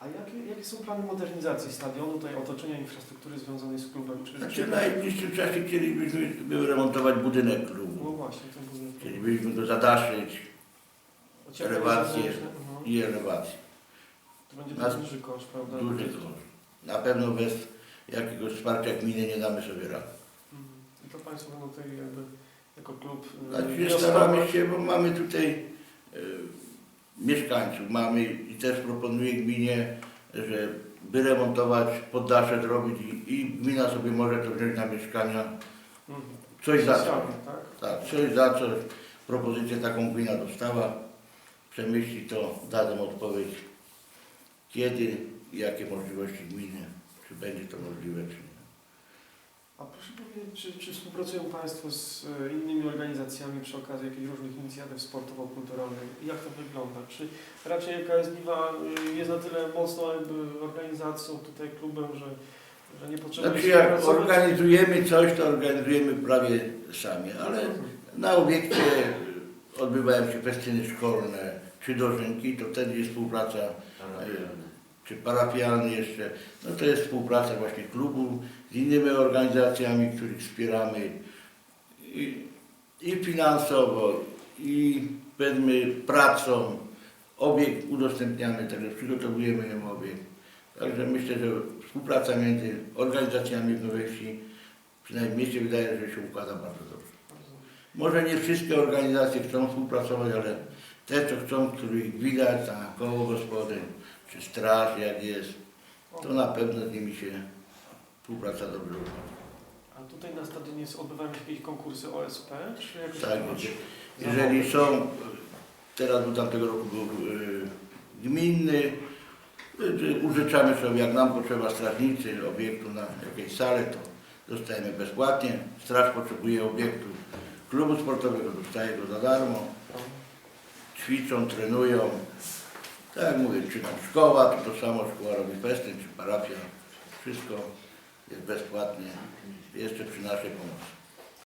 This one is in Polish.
A jakie, jakie są plany modernizacji stadionu, tutaj otoczenia infrastruktury związanej z klubem? Czy, Znaczy czy, w najbliższym czasie chcielibyśmy by remontować budynek No klubu. właśnie, ten budynek. Chcielibyśmy go zadaszyć zewnętrzne, mhm. i elewację. To będzie nas- duży koszt, prawda? Duży koszt. Na pewno bez jakiegoś wsparcia gminy nie damy sobie rady. Mhm. I to Państwo będą tutaj jakby jako klub y, Znaczy staramy się, bo mamy tutaj e, mieszkańców, mamy i też proponuję gminie, że by remontować poddasze zrobić i, i gmina sobie może to wziąć na mieszkania. Mhm. Coś za coś. Tak? Tak, coś za coś. Propozycję taką gmina dostała. Przemyśli to, dadzą odpowiedź kiedy i jakie możliwości gminy, czy będzie to możliwe, czy nie. A proszę powiedzieć, czy, czy współpracują Państwo z e, innymi organizacjami przy okazji jakichś różnych inicjatyw sportowo-kulturalnych? Jak to wygląda? Czy raczej KS Liwa y, jest na tyle mocną jakby organizacją, tutaj klubem, że, że nie potrzeba Znaczy jak organizujemy coś, to organizujemy prawie sami, ale na obiekcie odbywają się festyny szkolne czy dożynki, to wtedy jest współpraca czy parafialny jeszcze, no to jest współpraca właśnie klubu z innymi organizacjami, których wspieramy i, i finansowo, i powiedzmy pracą. Obiekt udostępniamy, także przygotowujemy ją obiekt. Także myślę, że współpraca między organizacjami w Nowej Wsi, przynajmniej mnie się wydaje, że się układa bardzo dobrze. Może nie wszystkie organizacje chcą współpracować, ale te, co chcą, których widać, ta koło gospodyń, czy straż jak jest, to na pewno z nimi się współpraca dobrze. A tutaj na stadionie odbywają się jakieś konkursy OSP? Czy jakoś Tak, tam- jeżeli- jeżeli są, teraz był tamtego roku był y, gminny, y, użyczamy sobie, jak nam potrzeba strażnicy obiektu na jakiejś sale, to dostajemy bezpłatnie. Straż potrzebuje obiektu klubu sportowego, dostaje go za darmo. ćwiczą, trenują. Tak jak mówię, czy tam szkoła, to to samo szkoła robi festyn, czy parafia. Wszystko jest bezpłatnie, jeszcze przy naszej pomocy.